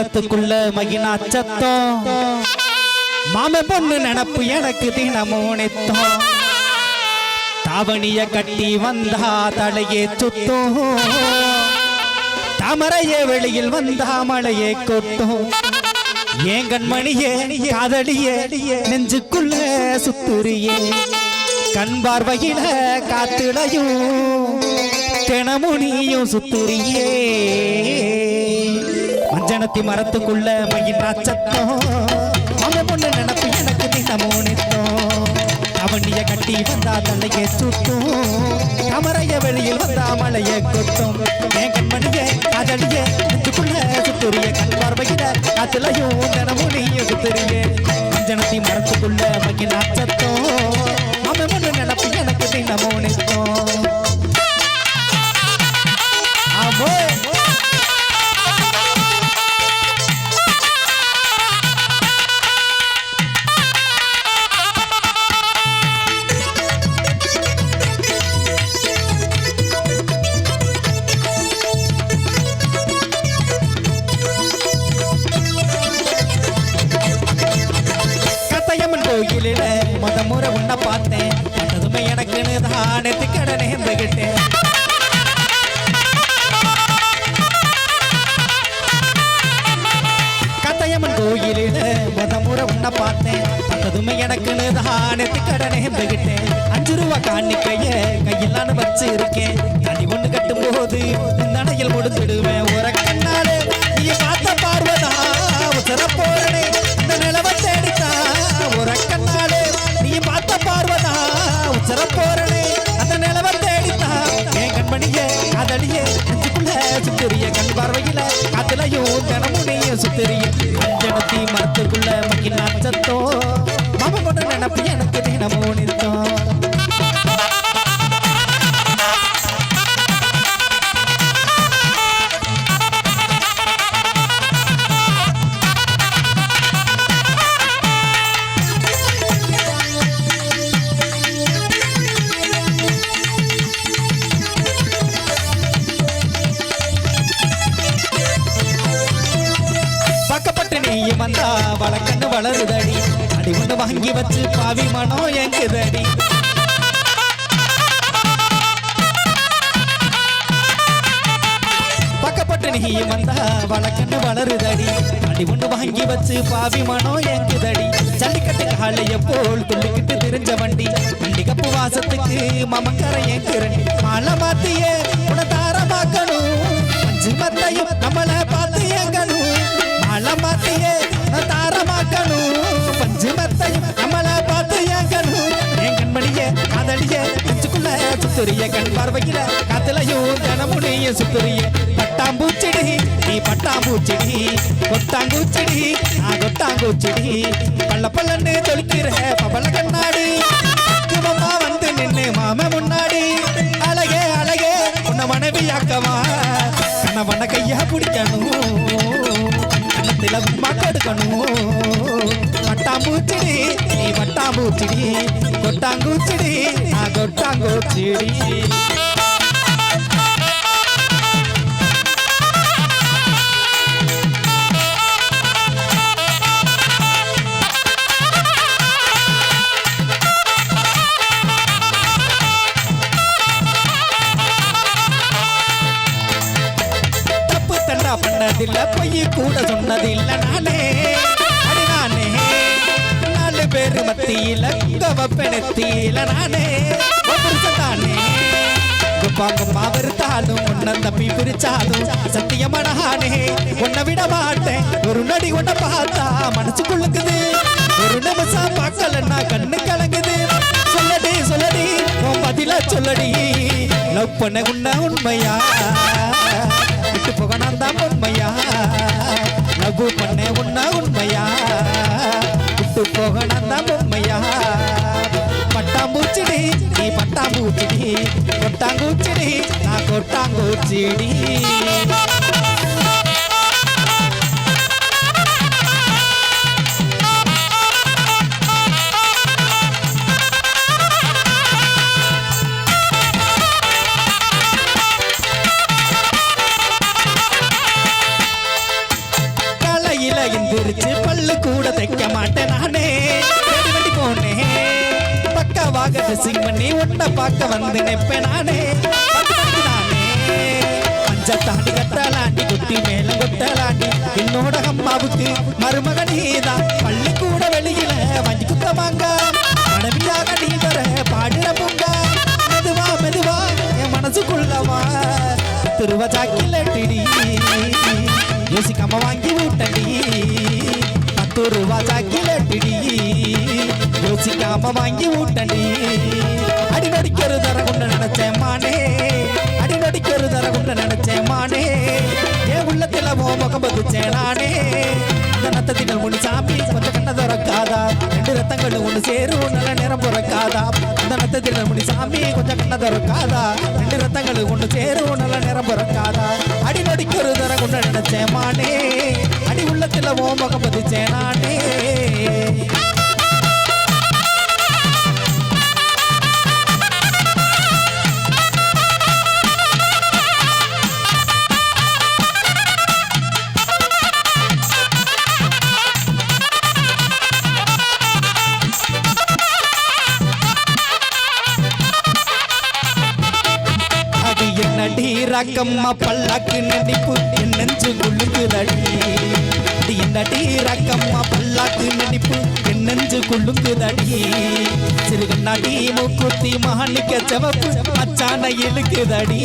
மரத்துக்குள்ள மகினா சத்தம். மாம பொண்ணு நினப்பு எனக்கு தினமும் நித்தம். தாவணிய கட்டி வந்தா தலையே சுத்தம். தாமரையே வெளியில் வந்தா மழையே கொட்டும். ஏன் கண்மணியே காதலியே நெஞ்சுக்குள்ள சுத்துறியே? கண் பார்வையில காத்துடையும் தினமுனியும் சுத்துறியே. மஞ்சனத்தி மரத்துக்குள்ள மகிழா சத்தம் அவன் பொண்ணு நினப்பு எனக்கு தினமும் நித்தம் அவனிய கட்டி வந்தா தலையை சுத்தும் கமரைய வெளியில் வந்தா மலைய கொட்டும். என் கண்மணிய காதலிய நெஞ்சுக்குள்ள சுத்துறிய. கண் பார்வையில காத்துலையும் தினமும் நீயும் சுத்துறிய. மஞ்சனத்தி மரத்துக்குள்ள மகிழா சத்தம் எனக்குன்னு தான் நெத்திக்கடனை இருந்துகிட்டேன் அஞ்சு ரூபா காணிக்கைய கையிலான்னு வச்சு இருக்கேன் தனி ஒண்ணு கட்டும் போது நடையில் முடிச்சிடுவேன் ஒரு கண்ணாலே நீ பார்த்த பார்வதா உசர போறனே இந்த நிலவை தேடித்தா. ஒரு கண்ணாலே நீ பார்த்த பார்வதா உசர போறனே அந்த நிலவை தேடித்தா. என் கண்மணியே காதலியே நெஞ்சுக்குள்ள சுத்தரிய கண் பார்வையில காத்துலையும் தினமும் நீயும் சுத்தரிய அஞ்சனத்தி மரத்துக்குள்ள மகிழ் சத்தோ வந்தா வழக்கண்ணு வளருதடி. அடி ஒண்ணு வாங்கி வச்சு பாவி மனம் எங்குதடி பக்கப்பட்டு நீ வந்தா வழக்கண்ணு வளருதடி. அடி ஒண்ணு வாங்கி வச்சு பாவி மனம் எங்குதடி ஜல்லிக்கட்டு காலைய போல் துள்ளிக்கிட்டு தெரிஞ்ச வண்டி. வண்டி கப்பு வாசத்துக்கு மமக்கரை ஏங்குறண்டி மாலை மாத்தியே உன தாரமாக்கணும். அஞ்சு மத்தையும் நம்மள சுத்துறிய கண் பார்வையில கத்தலையும் கனமுனைய சுத்துரிய பட்டாம்பூச்செடி நீ பட்டாம்பூச்செடி கொட்டாங்கூச்செடி நான் கொட்டாங்கூச்செடி. பள்ள பள்ளன்னு தொழிக்கிற பவள கண்ணாடி இவம்மா வந்து நின்னு மாம முன்னாடி. அழகே அழகே உன்னை மனைவி மனைவியாக்கவா? கணவன கையா பிடிக்கணும். கண்ணத்துல மாட்டெடுக்கணும் வட்டாம்பூச்சிடி நீ வட்டாம்பூச்சிடி கொட்டாங்கூச்சிடி நான் கொட்டாங்கூச்சிடி. சொன்னதில்ல பொய் கூட சொன்னதில்ல நானே. நானே நாலு பேர் மத்தியில கவப்பெனத்தியில நானே. உன் புருஷன் தானே. குப்பாங்கம்மா வருத்தாலும் உன்னை தப்பி பிரிச்சாலும் சத்தியமனஹானே உன்னை விட மாட்டேன் ஒரு நடி உன்னை பார்த்தா மனசு குள்ளுக்குது ஒரு நிமிஷம் பார்க்கலன்னா கண்ணு கலங்குது. சொல்லடி சொல்லடி உன் பதில சொல்லடி. லவ் பண்ண உன்ன உண்மையா? பட்டு போக நான் தான் உண்மையா பட்டாம்பூச்சிடி நீ பட்டாம்பூச்சிடி. கொட்டாங்கூச்சிடி நான் கொட்டாங்கூச்சிடி. பல்லு கூட தைக்க மாட்டேன். ட்ரெஸ்ஸிங் பண்ணி உன்னை பார்க்க வந்து நிப்பேன் நானே. பத்து தாண்டி கட்டலாண்டி குட்டி மேலும் கொட்டலாண்டி. என்னோட அம்மாவுக்கு மருமகன் நீதான். பள்ளிக்கூட வெளியில வஞ்சி குத்தமாங்க மனைவியாக நீ வர பாடுற பொங்க. மெதுவா மெதுவா என் மனசுக்குள்ளவா திருவஜாக்கில் டிடி யோசிக்காம வாங்கி விட்டடி பத்து ரூபா ஜாக்கில் டிடி யோசிக்காம வாங்கி விட்டடி அடி நடிக்கிற தர கொண்டு நினைச்சேன் மானே. அடி நடிக்கிற தர கொண்டு நினைச்சேன் மானே. என் உள்ளத்தில ஓ முகம் பதிச்சேன் நானே. நத்தத்திகள் ஒன்று சாமி கொஞ்சம் கண்ண திறக்காதா? ரெண்டு ரத்தங்கள் ஒன்று சேரும் நல்ல நேரம் பிறக்காதா? அந்த நத்தத்திகள் முடி சாமி கொஞ்சம் கண்ண திறக்காதா? ரெண்டு ரத்தங்கள் ஒன்று சேரும் நல்ல நேரம் பிறக்காதா? அடி நடிக்கிற தர கொண்டு நினைச்சேன் மானே. அடி உள்ளத்தில் ஓ முகம் பதிச்சேன் நானே. ரக்கம்மா பல்லாக்கு நடிப்பு. என் நெஞ்சு குழுங்குதடி அது என்னடி ரக்கம்மா பல்லாக்கு நடிப்பு. என் நெஞ்சு குள்ளுங்குதடி சிறுகண்ணாடி மூக்குத்தி மகானிக்க செவப்பு. மச்சான இழுக்குதடி.